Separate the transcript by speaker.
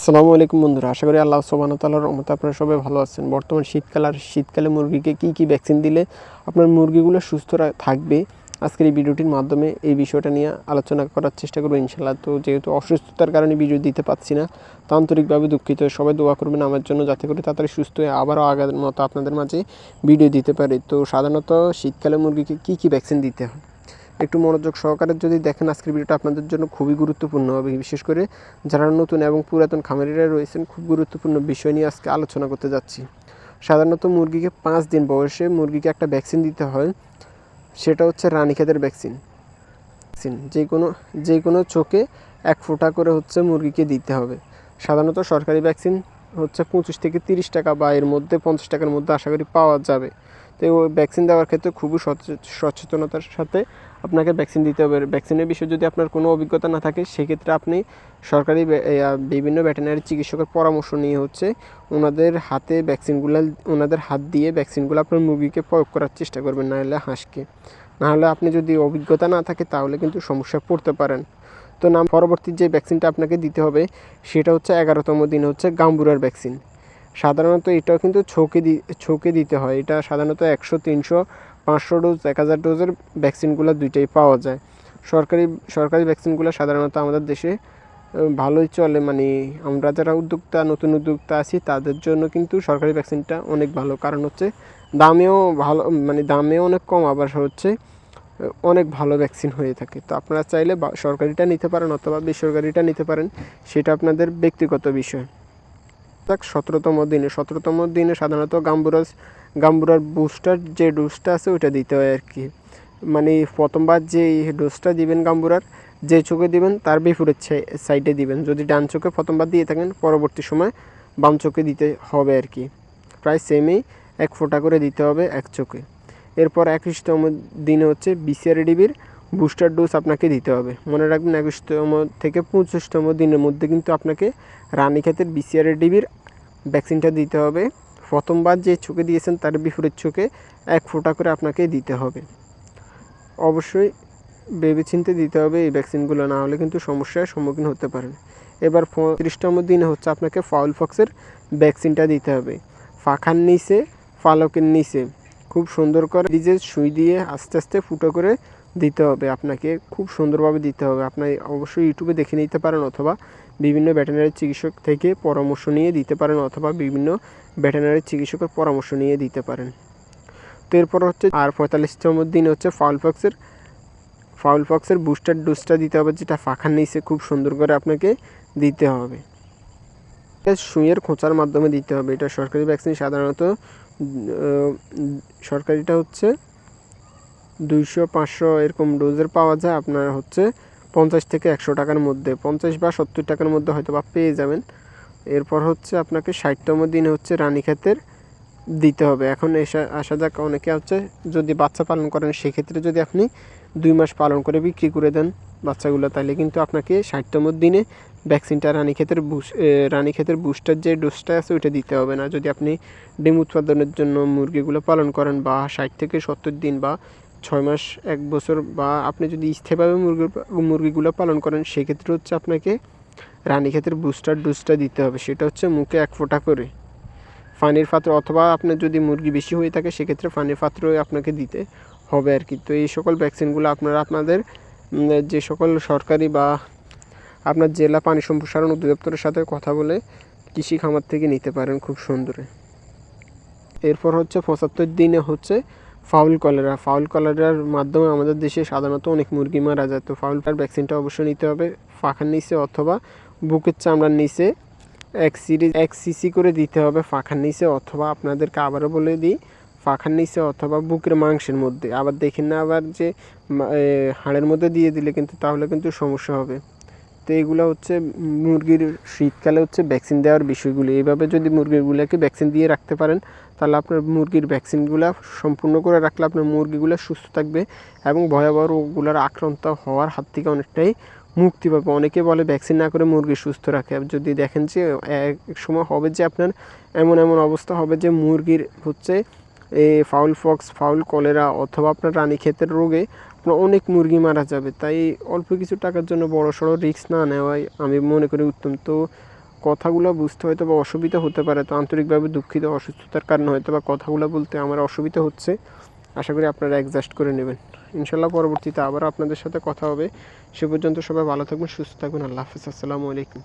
Speaker 1: আসসালামু আলাইকুম বন্ধুরা, আশা করি আল্লাহ সোবান তাল্লাহর রহমতে আপনারা সবাই ভালো আছেন। বর্তমান শীতকাল আর শীতকালে মুরগিকে কী কী ভ্যাকসিন দিলে আপনার মুরগিগুলো সুস্থ থাকবে? আজকের এই ভিডিওটির মাধ্যমে এই বিষয়টা নিয়ে আলোচনা করার চেষ্টা করব ইনশাল্লাহ তো যেহেতু অসুস্থতার কারণে ভিডিও দিতে পারছি না, তো আন্তরিকভাবে দুঃখিত। সবাই দোয়া করবেন আমার জন্য যাতে করে তাড়াতাড়ি সুস্থ হয়ে আবারও আগের মতো আপনাদের মাঝে ভিডিও দিতে পারে। তো সাধারণত শীতকালে মুরগিকে কী কী ভ্যাকসিন দিতে হয়? একটু মনোযোগ সহকারে যদি দেখেন, আজকের ভিডিওটা আপনাদের জন্য খুবই গুরুত্বপূর্ণ হবে। বিশেষ করে যারা নতুন এবং পুরাতন খামারিরা রয়েছেন, খুব গুরুত্বপূর্ণ বিষয় নিয়ে আজকে আলোচনা করতে যাচ্ছি। সাধারণত মুরগিকে পাঁচ দিন বয়সে মুরগিকে একটা ভ্যাকসিন দিতে হয়। সেটা হচ্ছে রানীক্ষেতের ভ্যাকসিন। ভ্যাকসিন যে কোনো যে কোনো চোখে এক ফোঁটা করে হচ্ছে মুরগিকে দিতে হবে। সাধারণত সরকারি ভ্যাকসিন হচ্ছে পঁচিশ থেকে তিরিশ টাকা বা এর মধ্যে পঞ্চাশ টাকার মধ্যে আশা করি পাওয়া যাবে। তো ভ্যাকসিন দেওয়ার ক্ষেত্রে খুবই সচে- সচেতনতার সাথে আপনাকে ভ্যাকসিন দিতে হবে। ভ্যাকসিনের বিষয়ে যদি আপনার কোনো অভিজ্ঞতা না থাকে, সেক্ষেত্রে আপনি সরকারি বিভিন্ন ভেটেনারি চিকিৎসকের পরামর্শ নিয়ে হচ্ছে ওনাদের হাতে ভ্যাকসিনগুলো ওনাদের হাত দিয়ে ভ্যাকসিনগুলো আপনার মুরগিকে প্রয়োগ করার চেষ্টা করবেন, না হলে হাঁসকে। নাহলে আপনি যদি অভিজ্ঞতা না থাকে, তাহলে কিন্তু সমস্যায় পড়তে পারেন। তো নাম, পরবর্তী যে ভ্যাকসিনটা আপনাকে দিতে হবে, সেটা হচ্ছে এগারোতম দিন হচ্ছে গাম্বুরার ভ্যাকসিন সাধারণত এটাও কিন্তু ছৌকে দি, ছৌকে দিতে হয়। এটা সাধারণত একশো, তিনশো, পাঁচশো ডোজ এক হাজার ডোজের ভ্যাকসিনগুলো দুইটাই পাওয়া যায়। সরকারি সরকারি ভ্যাকসিনগুলো সাধারণত আমাদের দেশে ভালোই চলে। মানে আমরা যারা উদ্যোক্তা, নতুন উদ্যোক্তা আছি, তাদের জন্য কিন্তু সরকারি ভ্যাকসিনটা অনেক ভালো। কারণ হচ্ছে দামেও ভালো মানে দামেও অনেক কম, আবার হচ্ছে অনেক ভালো ভ্যাকসিন হয়ে থাকে। তো আপনারা চাইলে সরকারিটা নিতে পারেন অথবা বেসরকারিটা নিতে পারেন, সেটা আপনাদের ব্যক্তিগত বিষয়। যাক সতেরোতম দিনে। সতেরোতম দিনে সাধারণত গাম্বুরাস, গাম্বুরার বুস্টার যে ডোজটা আছে ওইটা দিতে হয় আর কি। মানে প্রথমবার যে ডোজটা দিবেন গাম্বুরার, যে চোখে দিবেন তার বিপরীত সাইডে দিবেন। যদি ডান চোখে প্রথমবার দিয়ে থাকেন, পরবর্তী সময় বাম চোখে দিতে হবে আর কি। প্রায় সেমই এক ফোঁটা করে দিতে হবে এক চোখে। এরপর একুশতম দিনে হচ্ছে বিসিআরডিবির বুস্টার ডোজ আপনাকে দিতে হবে। মনে রাখবেন একুশতম থেকে পঁচিশতম দিনের মধ্যে কিন্তু আপনাকে রানীক্ষেতের বিসিআরডিবির ভ্যাকসিনটা দিতে হবে। প্রথমবার যে চোখে দিয়েছেন তার বিপরীত চোখে এক ফোঁটা করে আপনাকে দিতে হবে। অবশ্যই ভেবেচিন্তে দিতে হবে এই ভ্যাকসিনগুলো, না হলে কিন্তু সমস্যার সম্মুখীন হতে পারেন। এবার পঁয়ত্রিশতম দিনে হচ্ছে আপনাকে ফাউল ফক্সের ভ্যাকসিনটা দিতে হবে। ফাঁকার নিচে ফালকের নিচে খুব সুন্দর করে ডিজে সুই দিয়ে আস্তে আস্তে ফুটো করে দিতে হবে। আপনাকে খুব সুন্দরভাবে দিতে হবে। আপনি অবশ্যই ইউটিউবে দেখে নিতে পারেন অথবা বিভিন্ন ভেটেনারি চিকিৎসক থেকে পরামর্শ নিয়ে দিতে পারেন অথবা বিভিন্ন ভেটেনারি চিকিৎসকের পরামর্শ নিয়ে দিতে পারেন। তো এরপর হচ্ছে আর পঁয়তাল্লিশতম দিন হচ্ছে ফাউল ফক্সের ফাউল ফক্সের বুস্টার ডোজটা দিতে হবে যেটা ফাঁকার নিচে খুব সুন্দর করে আপনাকে দিতে হবে। এটা সুইয়ের খোঁচার মাধ্যমে দিতে হবে। এটা সরকারি ভ্যাকসিন সাধারণত সরকারিটা হচ্ছে দুইশো পাঁচশো এরকম ডোজের পাওয়া যায়। আপনার হচ্ছে পঞ্চাশ থেকে একশো টাকার মধ্যে, পঞ্চাশ বা সত্তর টাকার মধ্যে হয়তো বা পেয়ে যাবেন। এরপর হচ্ছে আপনাকে ষাটতম দিনে হচ্ছে রানীক্ষেতের দিতে হবে। এখন এসা, আসা যাক অনেকে হচ্ছে যদি বাচ্চা পালন করেন, সেক্ষেত্রে যদি আপনি দুই মাস পালন করে বিক্রি করে দেন বাচ্চাগুলো, তাহলে কিন্তু আপনাকে ষাটতম দিনে ভ্যাকসিনটা রানীক্ষেতের বুস রানীক্ষেতের বুস্টার যে ডোজটা আছে ওইটা দিতে হবে না। যদি আপনি ডিম উৎপাদনের জন্য মুরগিগুলো পালন করেন বা ষাট থেকে সত্তর দিন বা ছয় মাস, এক বছর বা আপনি যদি স্থিরভাবে মুরগি মুরগিগুলো পালন করেন, সেক্ষেত্রে হচ্ছে আপনাকে রানীক্ষেতের বুস্টার ডোজটা দিতে হবে। সেটা হচ্ছে মুখে এক ফোঁটা করে পানির পাত্র অথবা আপনার যদি মুরগি বেশি হয়ে থাকে, সেক্ষেত্রে পানির পাত্র আপনাকে দিতে হবে আর কি। তো এই সকল ভ্যাকসিনগুলো আপনারা আপনাদের যে সকল সরকারি বা আপনার জেলা পানি সম্প্রসারণ অধিদপ্তরের সাথে কথা বলে কৃষি খামার থেকে নিতে পারেন খুব সুন্দরে। এরপর হচ্ছে পঁচাত্তর দিনে হচ্ছে ফাউল কলেরা। ফাউল কলেরার মাধ্যমে আমাদের দেশে সাধারণত অনেক মুরগি মারা যায়। তো ফাউলটার ভ্যাকসিনটা অবশ্যই নিতে হবে। ফাঁকার নিচে অথবা বুকের চামড়ার নিচে এক সিরিজ এক সিসি করে দিতে হবে ফাঁকার নিচে অথবা আপনাদেরকে আবারও বলে দিই, ফাঁকার নিচে অথবা বুকের মাংসের মধ্যে। আবার দেখেন না আবার যে হাড়ের মধ্যে দিয়ে দিলে কিন্তু তাহলে কিন্তু সমস্যা হবে। তো এগুলো হচ্ছে মুরগির শীতকালে হচ্ছে ভ্যাকসিন দেওয়ার বিষয়গুলো। এইভাবে যদি মুরগিগুলোকে ভ্যাকসিন দিয়ে রাখতে পারেন, তাহলে আপনার মুরগির ভ্যাকসিনগুলো সম্পূর্ণ করে রাখলে আপনার মুরগিগুলো সুস্থ থাকবে এবং ভয়াবহ রোগগুলোর আক্রান্ত হওয়ার হাত থেকে অনেকটাই মুক্তি পাবে। অনেকে বলে ভ্যাকসিন না করে মুরগি সুস্থ রাখে। যদি দেখেন যে এক সময় হবে যে আপনার এমন এমন অবস্থা হবে যে মুরগির হচ্ছে এই ফাউল ফক্স ফাউল কলেরা অথবা আপনার রানীক্ষেতের রোগে আপনার অনেক মুরগি মারা যাবে, তাই অল্প কিছু টাকার জন্য বড় সড়ো রিস্ক না নেওয়াই আমি মনে করি উত্তম। তো কথাগুলো বুঝতে হয়তো বা অসুবিধা হতে পারে, তো আন্তরিকভাবে দুঃখিত, অসুস্থতার কারণে হয়তো বা কথাগুলো বলতে আমার অসুবিধা হচ্ছে। আশা করি আপনারা অ্যাডজাস্ট করে নেবেন। ইনশাল্লাহ পরবর্তীতে আবারও আপনাদের সাথে কথা হবে। সে পর্যন্ত সবাই ভালো থাকবেন, সুস্থ থাকবেন। আল্লাহ হাফিজ, আসসালামু আলাইকুম।